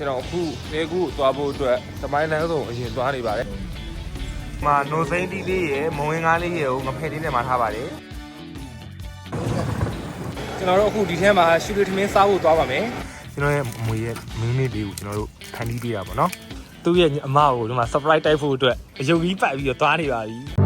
ကျွန်တော်အခုနေခုသွားဖို့အတွက်သမိုင်းလမ်းဆုံးအရင်သွားနေပါတယ်။မှာနိုစိမ့်တီးလေးရယ်မဝင်ကားလေးရယ်ကိုငဖယ်လေးနဲ့မှာထားပါတယ်။ကျွန်တော်တို့အခုဒီထဲမှာရှူရီထမင်းစားဖို့သွားပါမယ်။ကျွန်တော်ရဲ့မွေရဲ့မင်းလေးလေးကိုကျွန်တော်တို့ဖန်တီးပေးတာပေါ့နော်။သူ့ရဲ့အမကိုဒီမှာ surprise တိုက်ဖို့အတွက်အယုတ်ကြီးပတ်ပြီးတော့သွားနေပါပြီ။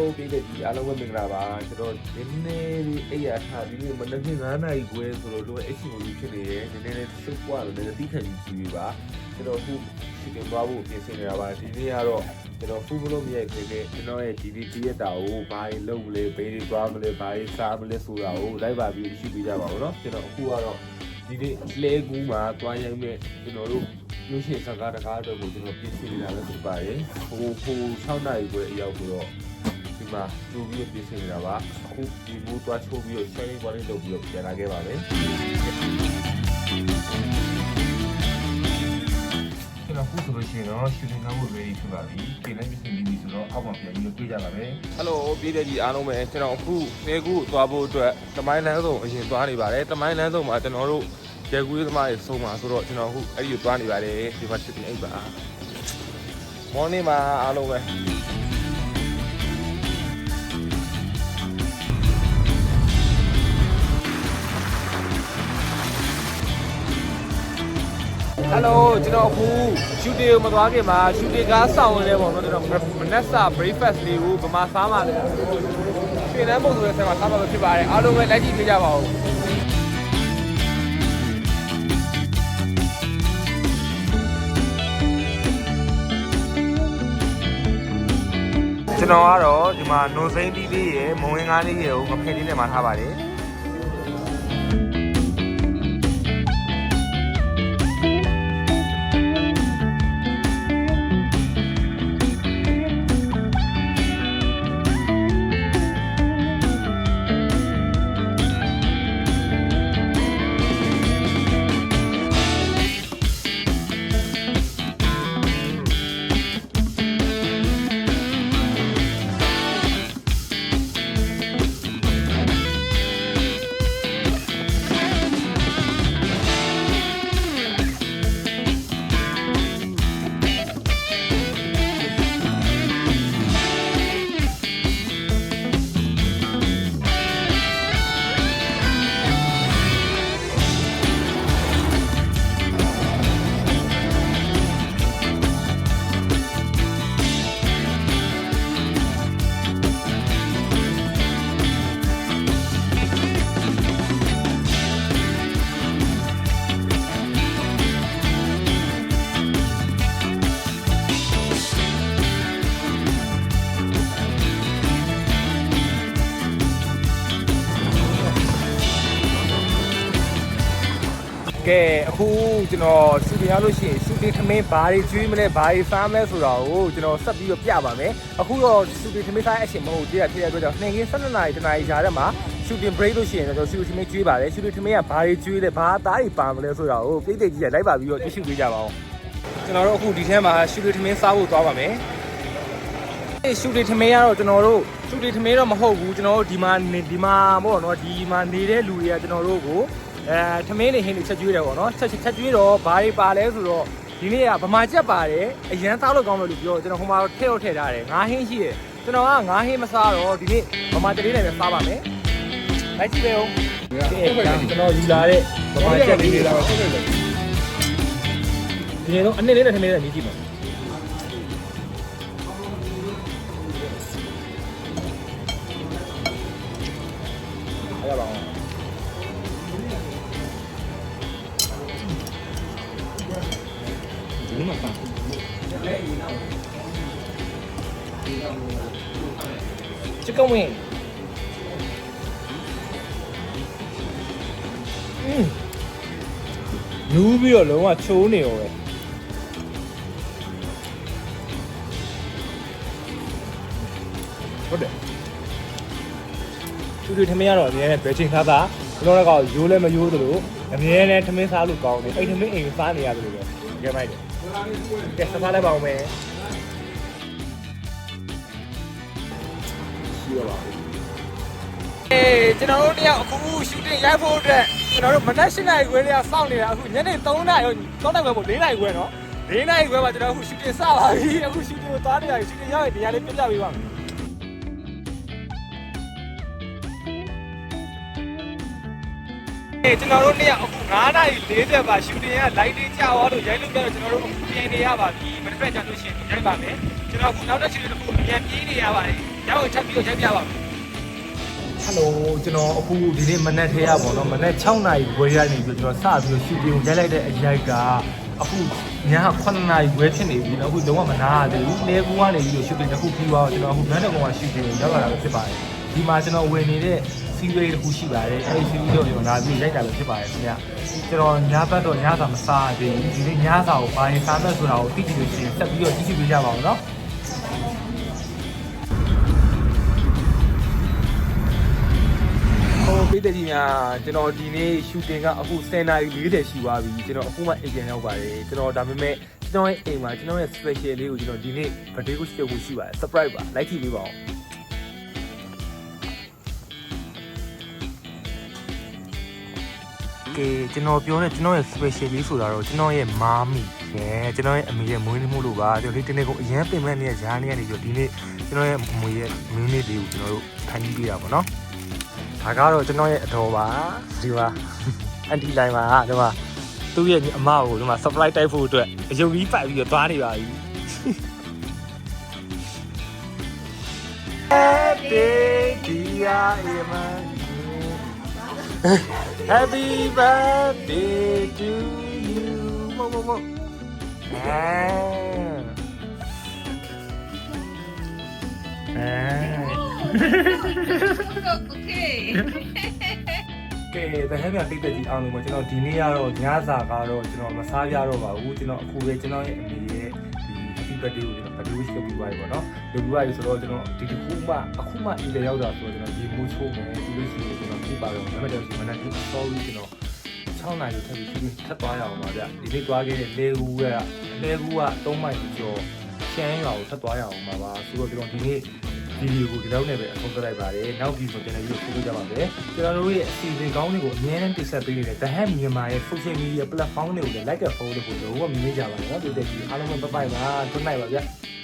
Hello ပြည်သူကြီးအားလုံးပဲမင်္ဂလာပါကျွန်တော်ဒီနေ့လေးအဲ့ရထားဒီနေ့မနက်ဖြန်9နာရီခွဲဆိုတော့လိုအချင်းကိုဖြစ်နေတယ်နည်းနည်းလေးစုပ်ပွားလို့နည်းနည်းတိခံကြည့်ကြည့်ပါကျွန်တော်အခုစီကံသွားဖို့ပြင်ဆင်နေတာပါဒီနေ့ကတော့ကျွန်တော်ဖူးဘလို့မရိုက်ခင်နဲ့ကျွန်တော်ရဲ့ DVD ရက်တာကိုဘာတွေလုပ်မလဲဘယ်တွေသွားမလဲဘာတွေစားမလဲဆိုတာကိုလိုက်ပါပြီးရှိပေးကြပါဦးเนาะကျွန်တော်အခုကတော့ဒီနေ့လဲကူးမှာသွားရိုက်မဲ့ကျွန်တော်တို့ရုပ်ရှင်စကားတကားတော့ကိုကျွန်တော်ပြင်ဆင်နေတာလည်းဖြစ်ပါတယ်ဟိုဟို6နာရီခွဲအရောက်ဆိုတော့ ဒီ မှာကြိုပြီးပြင်ဆင်နေတာပါအခုဒီမူသွားချိုးပြီးတော့ sharing ဘာလေးလုပ်ပြီးတော့ပြန်လာခဲ့ပါမယ်ကျွန်တော်ခုဆိုလို့ရှိရင်တော့ shooting လုပ်ဖို့ ready ဖြစ်ပါပြီပြင်လိုက်ပြင်ပြီးပြီဆိုတော့အောက်မှာပြန်ပြီးတော့တွေ့ကြပါမယ် Hello ပြည်တဲ့ကြီးအားလုံးပဲကျွန်တော်အခုနေခုသွားဖို့အတွက်တမိုင်းလမ်းဆုံးအရင်သွားနေပါတယ်တမိုင်းလမ်းဆုံးမှာကျွန်တော်တို့ကျေကူးသမားတွေဆုံးမှာဆိုတော့ကျွန်တော်အခုအဲ့ဒီကိုသွားနေပါတယ်ဒီမှာ shooting အိတ်ပါ morning မှာအားလုံးပဲ ဟယ်လိုကျွန်တော်အခုရှူတေကိုမသွားခင်မှာရှူတေကားစောင့်နေတယ်ပေါ့နော်ကျွန်တော်မနက်စာ breakfast လေးကိုဗမာစားမှလည်းရွှေနန်းပုံဆိုတဲ့ဆက်မှာစားမှာပဲဖြစ်ပါတယ်အားလုံးပဲလိုက်ကြည့်ပေးကြပါဦးကျွန်တော်ကတော့ဒီမှာနိုစိမ့်တီးလေးရယ်မဝင်ကားလေးရယ်ကိုငဖယ်လေးနဲ့မှာထားပါတယ် ကဲအခုကျွန်တော်ရှူတင်ရလို့ရှိရင်ရှူတင်ထမင်းဘာတွေကျွေးမလဲဘာတွေစားမလဲဆိုတာကိုကျွန်တော်ဆက်ပြီးတော့ပြပါမယ်အခုတော့ရှူတင်ထမင်းစားအချိန်မဟုတ်တည်းရထည့်ရအတွက်ကြောင့်နှင်ကင်း12နာရီတနာရီကြာတဲ့မှာရှူတင် break လို့ရှိရင်ကျွန်တော်ရှူတင်ထမင်းကျွေးပါတယ်ရှူတင်ထမင်းကဘာတွေကျွေးလဲဘာအသားတွေပါမလဲဆိုတာကိုပြည့်တဲ့ကြီးကလိုက်ပါပြီးတော့ကြည့်ရှုပေးကြပါဦးကျွန်တော်တို့အခုဒီထဲမှာရှူတင်ထမင်းစားဖို့သွားပါမယ်ရှူတင်ထမင်းကတော့ကျွန်တော်တို့ရှူတင်ထမင်းတော့မဟုတ်ဘူးကျွန်တော်တို့ဒီမှာဒီမှာပေါ့နော်ဒီမှာနေတဲ့လူတွေကကျွန်တော်တို့ကို အဲထမင်းနေဟင်းတွေချက်ကျွေးတယ်ပေါ့နော်ချက်ချက်ကျွေးတော့ဘာတွေပါလဲဆိုတော့ဒီနေ့ကဗမာချက်ပါတယ်အရန်သားလို့ကောင်းလို့လို့ပြောကျွန်တော်ဟိုမှာထည့်တော့ထည့်ထားတယ်ငါးဟင်းရှိတယ်ကျွန်တော်ကငါးဟင်းမစားတော့ဒီနေ့ဗမာချက်လေးနဲ့ပဲစားပါမယ်လိုက်ကြည့်ပဲဦးကျွန်တော်ယူလာတဲ့ဗမာချက်လေးတွေတော့ဒီနေ့တော့အနည်းလေးနဲ့ထမင်းနဲ့မြည်ကြည့်ပါ ချစ်ကဝင်းอืมနူးပြီးတော့လုံးဝချိုးနေရောပဲဟုတ်တယ်သူတို့ထမင်းရတော့အများနဲ့ဘယ်ချိန်သားသားကျွန်တော်ကတော့ရိုးလည်းမရိုးသလိုအများနဲ့ထမင်းစားလို့ကောင်းတယ်အဲ့ထမင်းအိမ်စားနေရတယ်လို့ပဲကြမ်းလိုက်တယ်ကဲစဖားလိုက်ပါဦးမယ် ရှိရပါဘူးအေးကျွန်တော်တို့တယောက်အခုရှူတင်ရိုက်ဖို့အတွက်ကျွန်တော်တို့မနက်၈နာရီခွဲလေးကစောင့်နေတာအခုညနေ3နာရီ3နာရီခွဲမို့4နာရီခွဲနော်4နာရီခွဲမှာကျွန်တော်အခုရှူတင်စပါပြီအခုရှူတင်ကိုသွားနေရတယ်ရှူတင်ရောက်ရင်ဒီရလေးပြပြပေးပါမယ်အေးကျွန်တော်တို့နေ့အခု9နာရီ40ပါရှူတင်က light တွေကြာသွားလို့ရိုက်လို့ပြတော့ကျွန်တော်တို့အခုပြင်နေရပါပြီမနေ့ကကြာလို့ရှိရင်ရိုက်ပါမယ်ကျွန်တော်အခုနောက်တစ်ချိန်တစ်ခုပြန်ပြေးနေရပါတယ်ရော က်ရင်ချက်ပြီးတော့ရိုက်ပြပါမယ်ဟယ်လိုကျွန်တော်အခုဒီနေ့မနက်ထဲရပါတော့မနက်6နာရီခွဲရနေပြီးကျွန်တော်စပြီးရှူတင်ရိုက်လိုက်တဲ့အရိုက်ကအခုည9နာရီခွဲဖြစ်နေပြီနော်အခုလုံးဝမနာရသေးဘူးလေကူကနေပြီးရှူတင်တစ်ခုပြီးသွားတော့ကျွန်တော်အခုဘန်းတော်ကောင်ကရှူတင်ရောက်လာတာပဲဖြစ်ပါတယ်ဒီမှာကျွန်တော်ဝင်နေတဲ့စီးရီးတစ်ခုရှိပါတယ်အဲဒီစီးရီးတော့ကျွန်တော်လာပြီးရိုက်တာပဲဖြစ်ပါတယ်ခင်ဗျကျွန်တော်ညဘက်တော့ညစာမစားရသေးဘူးဒီနေ့ညစာကိုဘာရင်စားမဲ့ဆိုတာကိုသိကြည့်လို့ရှိရင်ဆက်ပြီးတော့ကြည့်ကြည့်ပေးကြပါဦးနော် ဟိုပြည်သက်ကြီးများကျွန်တော်ဒီနေ့ရှူတင်ကအခု10နာရီ40ရှိသွားပြီကျွန်တော်အခုမှအိမ်ပြန်ရောက်ပါတယ်ကျွန်တော်ဒါပေမဲ့ကျွန်တော်ရဲ့အိမ်မှာကျွန်တော်ရဲ့ special လေးကိုကျွန်တော်ဒီနေ့ birthday ကိုရှိဖို့ရှိပါတယ် surprise ပါ like ကြည့်ပေးပါဦးကဲကျွန်တော်ပြောတဲ့ကျွန်တော်ရဲ့ special လေးဆိုတာတော့ကျွန်တော်ရဲ့မာမီရယ်ကျွန်တော်ရဲ့အမေရဲ့မွေးနေ့မှုလို့ပါကျွန်တော်ဒီတနေ့ကိုအရင်ပင်မဲ့နေတဲ့ဂျားနေရနေပြီးတော့ဒီနေ့ကျွန်တော်ရဲ့အမွေရဲ့မွေးနေ့လေးကိုကျွန်တော်တို့ခံပြီးပြတာပေါ့နော် ဒါကတော့ကျွန်တော်ရဲ့အတော်ပါဒီမှာအန်တီလိုင်းပါဒီမှာသူ့ရဲ့အမကိုဒီမှာ supply တိုက်ဖို့အတွက်အယုံကြီးပိုက်ပြီးတော့သွားနေပါပြီ Happy dear Eman Happy birthday to you မမမအာအာ Okay. ကဲတဟဲမြတိတ်တက်ကြီးအောင်လို့ကျွန်တော်ဒီနေ့ကတော့ညစာကတော့ကျွန်တော်မစားရတော့ပါဘူးကျွန်တော်အခုပဲကျွန်တော်ရဲ့အမေရဲ့ဒီ happy birthday ကိုကျွန်တော် birthday wish လုပ်ပြီးသွားပြီပေါ့နော်လုပ်ပြီးသွားပြီဆိုတော့ကျွန်တော်ဒီတစ်ခုမှအခုမှအီလေရောက်တာဆိုတော့ကျွန်တော်ဒီမိုးချိုးမယ်ဒီလိုရှိရင်ကျွန်တော်ပြပါတော့ဒါပေမဲ့ကျွန်တော်မနက်ကြီး sorry ကျွန်တော်6နိုင်ထပ်ပြီးပြီးထပ်သွားရအောင်ပါဗျဒီနေ့သွားခဲ့တဲ့လေကူကလေကူက3မိုင်ကျော်ရှမ်းရွာကိုထပ်သွားရအောင်ပါပါဆိုတော့ကျွန်တော်ဒီနေ့ ဗီဒီယိုကိုဒီလောက်နဲ့ပဲအဆုံးသတ်လိုက်ပါတယ်။နောက်ဗီဒီယိုပြန်ပြီးတော့ပို့ကြပါမယ်။ကျွန်တော်တို့ရဲ့အစီအစဉ်ကောင်းတွေကိုအများနဲ့တင်ဆက်ပေးနေတဲ့ The Ham မြန်မာရဲ့ social media platform တွေကိုလည်း like and follow လုပ်ဖို့လုံးဝမမေ့ကြပါနဲ့နော်။ဒီတက်ကြီးအားလုံးပဲ bye bye ပါ။ good night ပါဗျာ။